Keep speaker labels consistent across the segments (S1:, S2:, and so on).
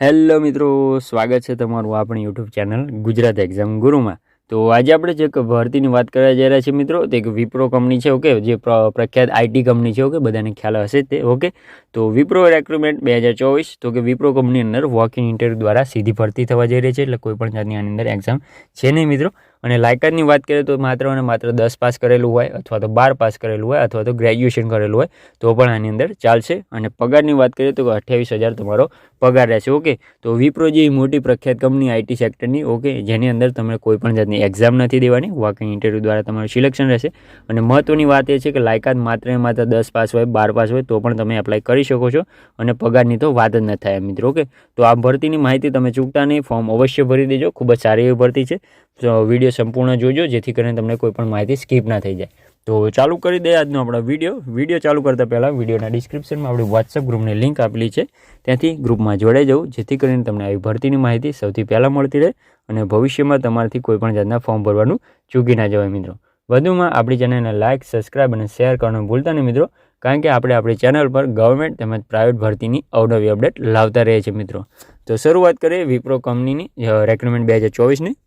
S1: Hello મિત્રો, સ્વાગત છે તમારું આપણી યુટ્યુબ ચેનલ ગુજરાત એક્ઝામ ગુરુમાં તો આજે આપણે જે ભરતીની વાત કરવા જઈ રહ્યા છીએ મિત્રો, તો એક વિપ્રો કંપની છે ઓકે જે પ્રખ્યાત આઈટી કંપની છે ઓકે બધાને ખ્યાલ હશે તે ઓકે તો વિપ્રો રેક્રુટમેન્ટ બે હજાર ચોવીસ, તો કે વિપ્રો કંપની અંદર વોક ઇન ઇન્ટરવ્યૂ દ્વારા સીધી ભરતી થવા જઈ રહી છે, એટલે કોઈ પણ જાતની આની અંદર એક્ઝામ છે નહીં મિત્રો. અને લાયકાતની વાત કરીએ તો માત્ર અને માત્ર દસ પાસ કરેલું હોય અથવા તો બાર પાસ કરેલું હોય અથવા તો ગ્રેજ્યુએશન કરેલું હોય, તો પણ આની અંદર ચાલશે. અને પગારની વાત કરીએ તો અઠ્યાવીસ હજાર તમારો પગાર રહેશે, ઓકે? તો વિપ્રો જેવી મોટી પ્રખ્યાત કંપની આઈટી સેક્ટરની, ઓકે, જેની અંદર તમે કોઈ પણ જાતની એક્ઝામ નથી દેવાની વાકઈ ઇન્ટરવ્યૂ દ્વારા તમારું સિલેક્શન રહેશે. અને મહત્ત્વની વાત એ છે કે લાયકાત માત્ર ને માત્ર દસ પાસ હોય, બાર પાસ હોય, તો પણ તમે એપ્લાય કરી શકો છો. અને પગારની તો વાત જ ન થાય, મિત્રો, ઓકે? તો આ ભરતીની માહિતી તમે ચૂકતા નહીં ફોર્મ અવશ્ય ભરી દેજો. ખૂબ જ સારી એવી ભરતી છે. વીડિયો સંપૂર્ણ જોજો, જેથી કરીને તમને કોઈ પણ માહિતી સ્કીપ ના થઈ જાય. તો ચાલુ કરી દે આજનો આપણો વીડિયો. વીડિયો ચાલુ કરતાં પહેલાં વિડીયોના ડિસ્ક્રિપ્શનમાં આપણી વોટ્સઅપ ગ્રુપની લિંક આપેલી છે. ત્યાંથી ગ્રુપમાં જોડાઈ જવું જેથી કરીને તમને આવી ભરતીની માહિતી સૌથી પહેલાં મળતી રહે અને ભવિષ્યમાં તમારાથી કોઈપણ જાતના ફોર્મ ભરવાનું ચૂકી ના જવાય મિત્રો. વધુમાં આપણી ચેનલને લાઇક સબસ્ક્રાઇબ અને શેર કરવાનું ભૂલતા નહીં મિત્રો, કારણ કે આપણે આપણી ચેનલ પર ગવર્મેન્ટ તેમજ પ્રાઇવેટ ભરતીની અવનવી અપડેટ લાવતા રહીએ છીએ મિત્રો. તો શરૂઆત કરીએ વિપ્રો કંપનીની રેક્રુટમેન્ટ બે હજાર ચોવીસની.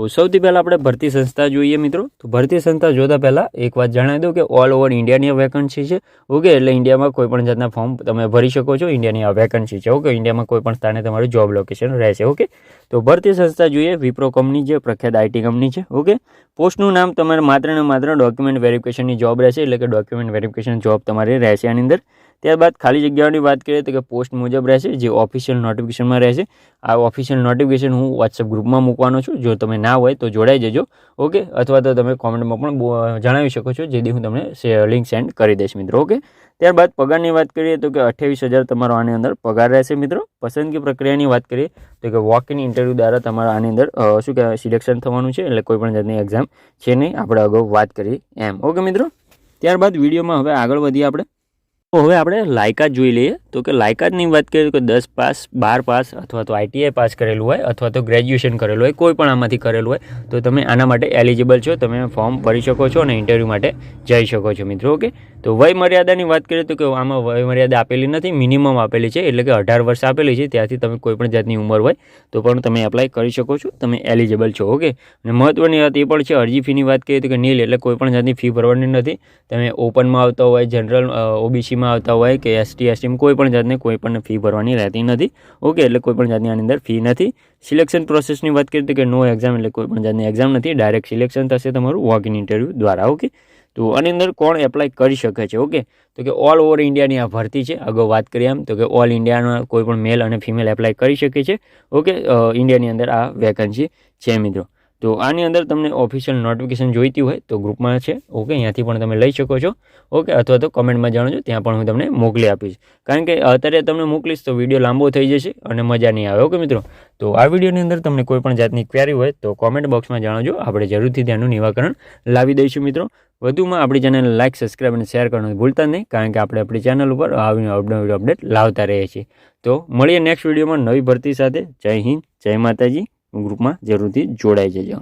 S1: સૌથી પહેલાં આપણે ભરતી સંસ્થા જોઈએ મિત્રો. તો ભરતી સંસ્થા જોતા પહેલાં એક વાત જણાવી દઉં કે ઓલ ઓવર ઇન્ડિયાની આ વેકન્સી છે. ઓકે એટલે ઇન્ડિયામાં કોઈ પણ જાતના ફોર્મ તમે ભરી શકો છો. ઇન્ડિયાની આ વેકન્સી છે. ઓકે ઇન્ડિયામાં કોઈ પણ સ્થાને તમારું જોબ લોકેશન રહેશે. ઓકે તો ભરતી સંસ્થા જોઈએ વિપ્રો કંપની છે, પ્રખ્યાત આઈટી કંપની છે. ઓકે પોસ્ટનું નામ તમારે માત્ર ને માત્ર ડોક્યુમેન્ટ વેરિફિકેશનની જોબ રહેશે. એટલે કે ડોક્યુમેન્ટ વેરિફિકેશન જોબ તમારી રહેશે આની અંદર. ત્યારબાદ ખાલી જગ્યાઓની વાત કરીએ તો કે પોસ્ટ મુજબ રહેશે, જે ઓફિશિયલ નોટિફિકેશનમાં રહેશે. આ ઓફિશિયલ નોટિફિકેશન હું વોટ્સઅપ ગ્રુપમાં મૂકવાનો છું. જો તમે ના હોય તો જોડાઈ જજો ઓકે અથવા તો તમે કોમેન્ટમાં પણ જણાવી શકો છો, જેથી હું તમને લિંક સેન્ડ કરી દઈશ, મિત્રો ઓકે ત્યારબાદ પગારની વાત કરીએ તો કે અઠ્યાવીસ હજાર તમારો આની અંદર પગાર રહેશે, મિત્રો. પસંદગી પ્રક્રિયાની વાત કરીએ તો કે વોક ઇન ઇન્ટરવ્યૂ દ્વારા તમારા આની અંદર શું કહેવાય સિલેક્શન થવાનું છે, એટલે કોઈ પણ જાતની એક્ઝામ છે નહીં. આપણે અગાઉ વાત કરી એમ ઓકે મિત્રો? ત્યારબાદ વિડીયોમાં હવે આગળ વધીએ આપણે. હવે આપણે લાયકાત જોઈ લઈએ. તો કે લાયકાતની વાત કરીએ તો દસ પાસ, બાર પાસ અથવા તો આઈટીઆઈ પાસ કરેલું હોય અથવા તો ગ્રેજ્યુએશન કરેલું હોય, કોઈ પણ આમાંથી કરેલું હોય, તો તમે આના માટે એલિજિબલ છો. તમે ફોર્મ ભરી શકો છો અને ઇન્ટરવ્યૂ માટે જઈ શકો છો મિત્રો, ઓકે? તો વય મર્યાદાની વાત કરીએ તો કે આમાં વય મર્યાદા આપેલી નથી, મિનિમમ આપેલી છે, એટલે કે અઢાર વર્ષ આપેલી છે, ત્યાંથી તમે કોઈ પણ જાતની ઉંમર હોય, તો પણ તમે એપ્લાય કરી શકો છો, તમે એલિજિબલ છો, ઓકે? અને મહત્ત્વની વાત એ પણ છે, અરજી ફીની વાત કરીએ તો કે નીલ, એટલે કોઈ પણ જાતની ફી ભરવાની નથી. તમે ઓપનમાં આવતા હોય, જનરલ ઓબીસીમાં આવતા હોય કે એસટી, એસટીમાં કોઈ પણ જાતની, કોઈ પણ ફી ભરવાની રહેતી નથી. ઓકે, એટલે કોઈ પણ જાતની આની અંદર ફી નથી. સિલેક્શન પ્રોસેસની વાત કરીએ તો કે નો એક્ઝામ એટલે કોઈ પણ જાતની એક્ઝામ નથી. ડાયરેક્ટ સિલેક્શન થશે તમારું વોક ઇન ઇન્ટરવ્યૂ દ્વારા, ઓકે? તો આની અંદર કોણ એપ્લાય કરી શકે છે, ઓકે? તો કે ઓલ ઓવર ઇન્ડિયાની આ ભરતી છે. અગાઉ વાત કરીએ એમ તો કે ઓલ ઇન્ડિયાના કોઈ પણ મેલ અને ફિમેલ એપ્લાય કરી શકે છે, ઓકે? ઇન્ડિયાની અંદર આ વેકન્સી છે, મિત્રો. તો આની અંદર તમને ઓફિશિયલ નોટિફિકેશન જોઈતી હોય તો ગ્રુપમાં છે. ઓકે અહીંયાથી પણ તમે લઈ શકો છો. ઓકે અથવા તો કમેન્ટમાં જાણજો ત્યાં પણ હું તમને મોકલી આપીશ. કારણ કે અત્યારે તમને મોકલીશ તો વીડિયો લાંબો થઈ જશે અને મજા નહીં આવે. ઓકે મિત્રો? તો આ વિડીયોની અંદર તમને કોઈ પણ જાતની ક્વેરી હોય તો કોમેન્ટ બોક્સમાં જણાવજો. આપણે જરૂરથી તેનું નિવાકરણ લાવી દઈશું, મિત્રો. વધુમાં આપણી ચેનલ લાઇક સબસ્ક્રાઇબ અને શેર કરવાનું ભૂલતા નહીં, કારણ કે આપણે આપણી ચેનલ ઉપર આવીને અપડેટ અપડેટ લાવતા રહીએ છીએ. તો મળીએ નેક્સ્ટ વિડીયોમાં નવી ભરતી સાથે. જય હિન્દ, જય માતાજી. ગ્રુપમાં જરૂરથી જોડાઈ જજો.